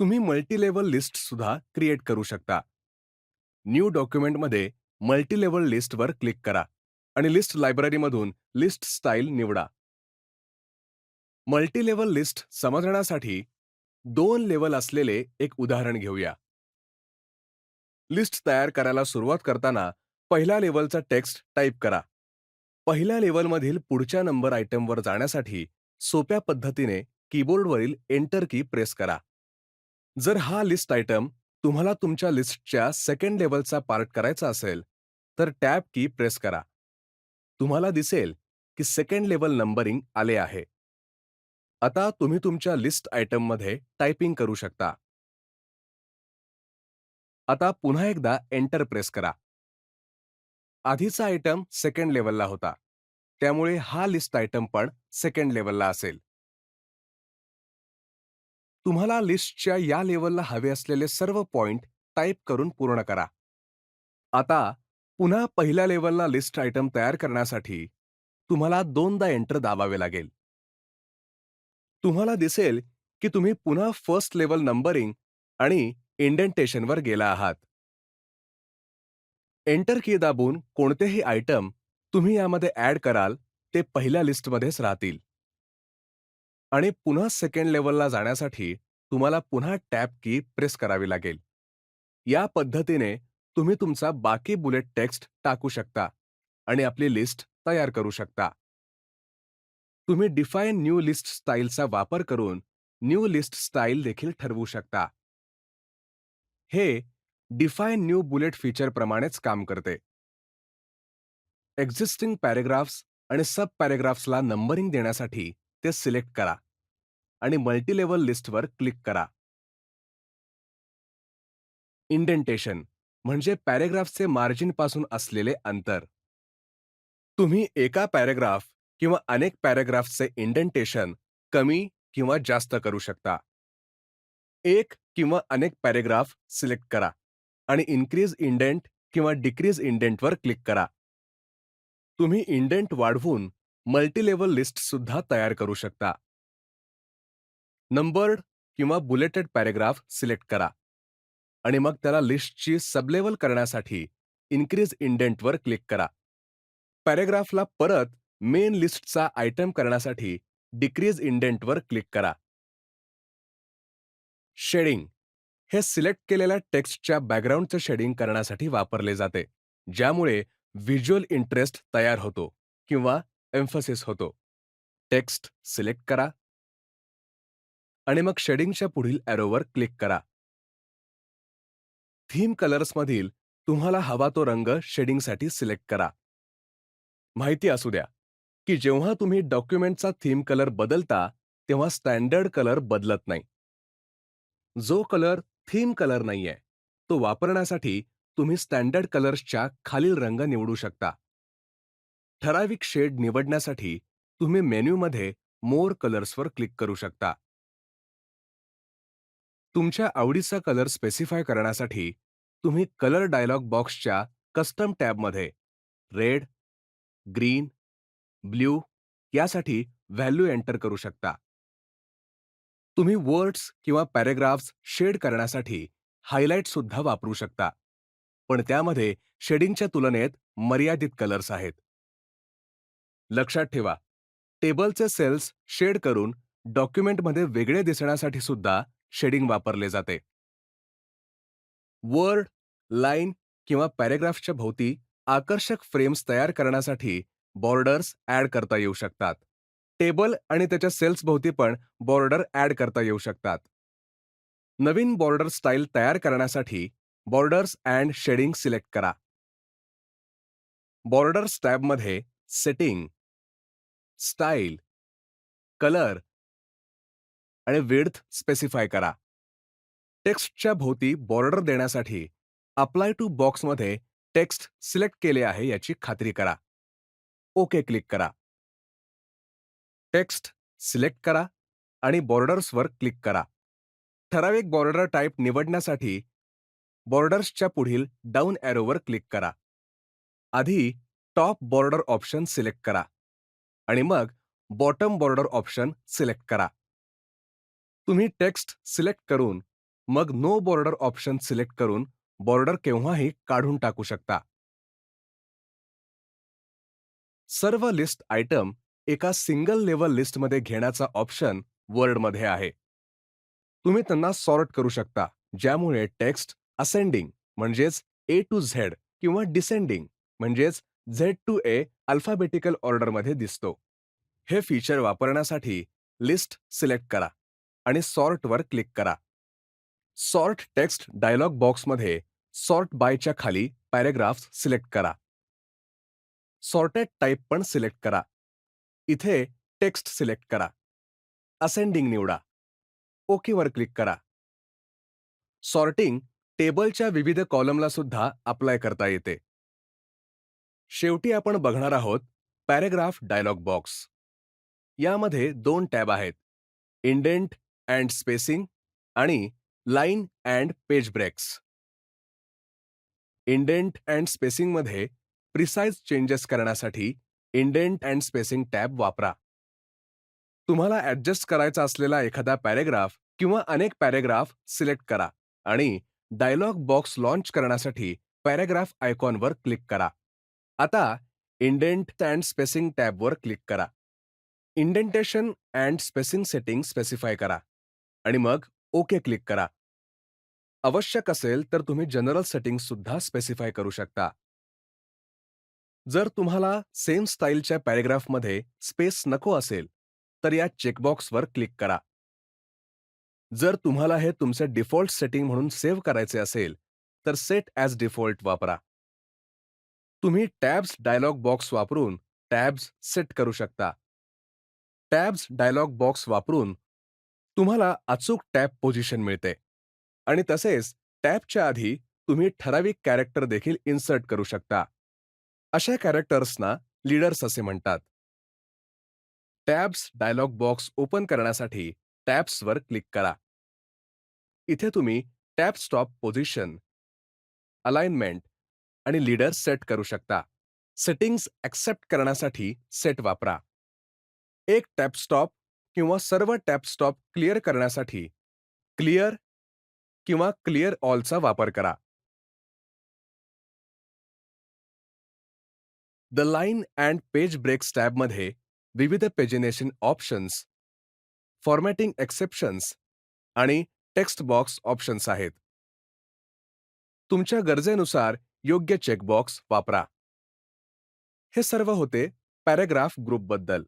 तुम्ही multilevel list सुद्धा create करू शकता. न्यू डॉक्युमेंटमध्ये मल्टीलेवल लिस्टवर क्लिक करा आणि लिस्ट लायब्ररीमधून लिस्ट स्टाईल निवडा. मल्टीलेवल लिस्ट समजण्यासाठी दोन लेवल असलेले एक उदाहरण घेऊया. लिस्ट तयार करायला सुरुवात करताना पहिल्या लेवलचा टेक्स्ट टाईप करा. पहिल्या लेवलमधील पुढच्या नंबर आयटमवर जाण्यासाठी सोप्या पद्धतीने कीबोर्डवरील एंटर की प्रेस करा. जर हा लिस्ट आयटम तुम्हाला तुमच्या लिस्टच्या सेकंड लेवलचा पार्ट करायचा असेल तर टॅब की प्रेस करा. तुम्हाला दिसेल की सेकंड लेवल नंबरिंग आले आहे. आता तुम्ही तुमच्या लिस्ट आयटममध्ये टायपिंग करू शकता. आता पुन्हा एकदा एंटर प्रेस करा. आधीचा आयटम सेकंड लेवलला होता. त्यामुळे हा लिस्ट आयटम पण सेकंड लेवलला असेल. तुम्हाला लिस्टच्या या लेवलला हवे असलेले सर्व पॉइंट टाईप करून पूर्ण करा. आता पुन्हा पहिल्या लेवलला लिस्ट आयटम तयार करण्यासाठी तुम्हाला दोनदा एंटर दाबावे लागेल. तुम्हाला दिसेल की तुम्ही पुन्हा फर्स्ट लेवल नंबरिंग आणि इंडेंटेशनवर गेला आहात. एंटर की दाबून कोणतेही आयटम तुम्ही यामध्ये ऍड कराल ते पहिल्या लिस्टमध्येच राहतील. आणि पुन्हा सेकंड लेवलला जाण्यासाठी तुम्हाला पुन्हा टॅप की प्रेस करावी लागेल. या पद्धतीने तुम्ही तुमचा बाकी बुलेट टेक्स्ट टाकू शकता आणि आपली लिस्ट तयार करू शकता. तुम्ही डिफाईन न्यू लिस्ट स्टाईलचा वापर करून न्यू लिस्ट स्टाईल देखील ठरवू शकता. हे डिफाईन न्यू बुलेट फीचरप्रमाणेच काम करते. एक्झिस्टिंग पॅरेग्राफ्स आणि सब पॅरेग्राफ्सला नंबरिंग देण्यासाठी ते सिलेक्ट करा आणि मल्टीलेवल लिस्टवर क्लिक करा. इंडेंटेशन म्हणजे पॅरेग्राफचे मार्जिनपासून असलेले अंतर. तुम्ही एका पॅरेग्राफ किंवा अनेक पॅरेग्राफचे इंडेंटेशन कमी किंवा जास्त करू शकता. एक किंवा अनेक पॅरेग्राफ सिलेक्ट करा आणि इन्क्रीज इंडेंट किंवा डिक्रीज इंडेंटवर क्लिक करा. तुम्ही इंडेंट वाढवून मल्टीलेवल लिस्ट सुद्धा तयार करू शकता. नंबर्ड किंवा बुलेटेड पॅरेग्राफ सिलेक्ट करा आणि मग त्याला लिस्टची सबलेवल करण्यासाठी इन्क्रीज इंडेंटवर क्लिक करा. पॅरेग्राफला परत मेन लिस्टचा आयटम करण्यासाठी डिक्रीज इंडेंटवर क्लिक करा. शेडिंग. हे सिलेक्ट केलेल्या टेक्स्टच्या बॅकग्राऊंडचं शेडिंग करण्यासाठी वापरले जाते ज्यामुळे व्हिज्युअल इंटरेस्ट तयार होतो किंवा एम्फसिस होतो. टेक्स्ट सिलेक्ट करा. आणि मग शेडिंगच्या पुढील ॲरोवर क्लिक करा. थीम कलर्समधील तुम्हाला हवा तो रंग शेडिंगसाठी सिलेक्ट करा. माहिती असू द्या की जेव्हा तुम्ही डॉक्युमेंटचा थीम कलर बदलता तेव्हा स्टँडर्ड कलर बदलत नाही. जो कलर थीम कलर नाहीये तो वापरण्यासाठी तुम्ही स्टँडर्ड कलर्सच्या खालील रंग निवडू शकता. ठराविक शेड निवडण्यासाठी तुम्ही मेन्यूमध्ये मोर कलर्सवर क्लिक करू शकता. तुमच्या आवडीचा कलर स्पेसिफाय करण्यासाठी तुम्ही कलर डायलॉग बॉक्सच्या कस्टम टॅबमध्ये रेड ग्रीन ब्ल्यू यासाठी व्हॅल्यू एंटर करू शकता. तुम्ही वर्ड्स किंवा पॅरेग्राफ्स शेड करण्यासाठी हायलाइट सुद्धा वापरू शकता पण त्यामध्ये शेडिंगच्या तुलनेत मर्यादित कलर्स आहेत. लक्षात ठेवा. टेबलचे सेल्स शेड करून डॉक्युमेंटमध्ये वेगळे दिसण्यासाठी सुद्धा शेडिंग वापरले जाते. वर्ड लाईन किंवा पॅरेग्राफच्या भोवती आकर्षक फ्रेम्स तयार करण्यासाठी बॉर्डर्स ॲड करता येऊ शकतात. टेबल आणि त्याच्या सेल्स भोवती पण बॉर्डर ॲड करता येऊ शकतात. नवीन बॉर्डर स्टाईल तयार करण्यासाठी बॉर्डर्स अँड शेडिंग सिलेक्ट करा. बॉर्डर्स टॅबमध्ये सेटिंग स्टाईल कलर आणि विड्थ स्पेसिफाय करा. टेक्स्टच्या भोवती बॉर्डर देण्यासाठी अप्लाय टू बॉक्समध्ये टेक्स्ट सिलेक्ट केले आहे याची खात्री करा. ओके क्लिक करा. टेक्स्ट सिलेक्ट करा आणि बॉर्डर्सवर क्लिक करा. ठराविक बॉर्डर टाईप निवडण्यासाठी बॉर्डर्सच्या पुढील डाऊन ॲरोवर क्लिक करा. आधी टॉप बॉर्डर ऑप्शन सिलेक्ट करा. आणि मग बॉटम बॉर्डर ऑप्शन सिलेक्ट करा. तुम्ही टेक्स्ट सिलेक्ट करून मग नो बॉर्डर ऑप्शन सिलेक्ट करून बॉर्डर केव्हाही काढून टाकू शकता. सर्व लिस्ट आयटम एका सिंगल लेवल लिस्टमध्ये घेण्याचा ऑप्शन वर्डमध्ये आहे. तुम्ही त्यांना सॉर्ट करू शकता ज्यामुळे टेक्स्ट असेंडिंग म्हणजेच ए टू झेड किंवा डिसेंडिंग म्हणजेच झेड टू ए अल्फाबेटिकल ऑर्डरमध्ये दिसतो. हे फीचर वापरण्यासाठी लिस्ट सिलेक्ट करा आणि सॉर्टवर क्लिक करा. सॉर्ट टेक्स्ट डायलॉग बॉक्समध्ये सॉर्ट बायच्या खाली पॅरेग्राफ्स सिलेक्ट करा. सॉर्टेड टाईप पण सिलेक्ट करा. इथे टेक्स्ट सिलेक्ट करा. असेंडिंग निवडा. ओकेवर क्लिक करा. सॉर्टिंग टेबलच्या विविध कॉलमला सुद्धा अप्लाय करता येते. शेवटी आपण बघणार आहोत पॅरेग्राफ डायलॉग बॉक्स. यामध्ये दोन टॅब आहेत. इंडेंट अँड स्पेसिंग आणि line and page breaks. Indent and स्पेसिंगमध्ये precise changes करण्यासाठी इंडेंट अँड स्पेसिंग टॅब वापरा. तुम्हाला ऍडजस्ट करायचा असलेला एखादा पॅरेग्राफ किंवा अनेक पॅरेग्राफ सिलेक्ट करा आणि डायलॉग बॉक्स लॉन्च करण्यासाठी पॅरेग्राफ आयकॉनवर क्लिक करा. आता इंडेंट अँड स्पेसिंग टॅबवर क्लिक करा. Indentation and spacing setting specify करा. आणि मग ओके क्लिक करा. आवश्यक असेल तर तुम्ही जनरल सेटिंग सुद्धा स्पेसिफाय करू शकता. जर तुम्हाला सेम स्टाईलच्या पॅरेग्राफमध्ये स्पेस नको असेल तर या चेकबॉक्सवर क्लिक करा. जर तुम्हाला हे तुमचे डिफॉल्ट सेटिंग म्हणून सेव्ह करायचे असेल तर सेट ॲज डिफॉल्ट वापरा. तुम्ही टॅब्स डायलॉग बॉक्स वापरून टॅब्स सेट करू शकता. टॅब्स डायलॉग बॉक्स वापरून तुम्हाला अचूक टॅब पोझिशन मिळते. आणि तसेच टॅबच्या आधी तुम्ही ठराविक कॅरेक्टर देखील इन्सर्ट करू शकता. अशा कॅरेक्टर्सना लीडर्स असे म्हणतात. टॅब्स डायलॉग बॉक्स ओपन करण्यासाठी टॅब्सवर क्लिक करा. इथे तुम्ही टॅब स्टॉप पोझिशन अलाइनमेंट आणि लीडर सेट करू शकता. सेटिंग्स ॲक्सेप्ट करण्यासाठी सेट वापरा. एक टॅप स्टॉप किंवा सर्व टॅप स्टॉप क्लिअर करण्यासाठी क्लिअर किंवा क्लिअर ऑलचा वापर करा. The line and page breaks टॅबमध्ये विविध पेजिनेशन ऑप्शन्स फॉर्मॅटिंग एक्सेप्शन्स आणि टेक्स्ट बॉक्स ऑप्शन्स आहेत. तुमच्या गरजेनुसार योग्य चेकबॉक्स वापरा. हे सर्व होते पॅरेग्राफ ग्रुपबद्दल.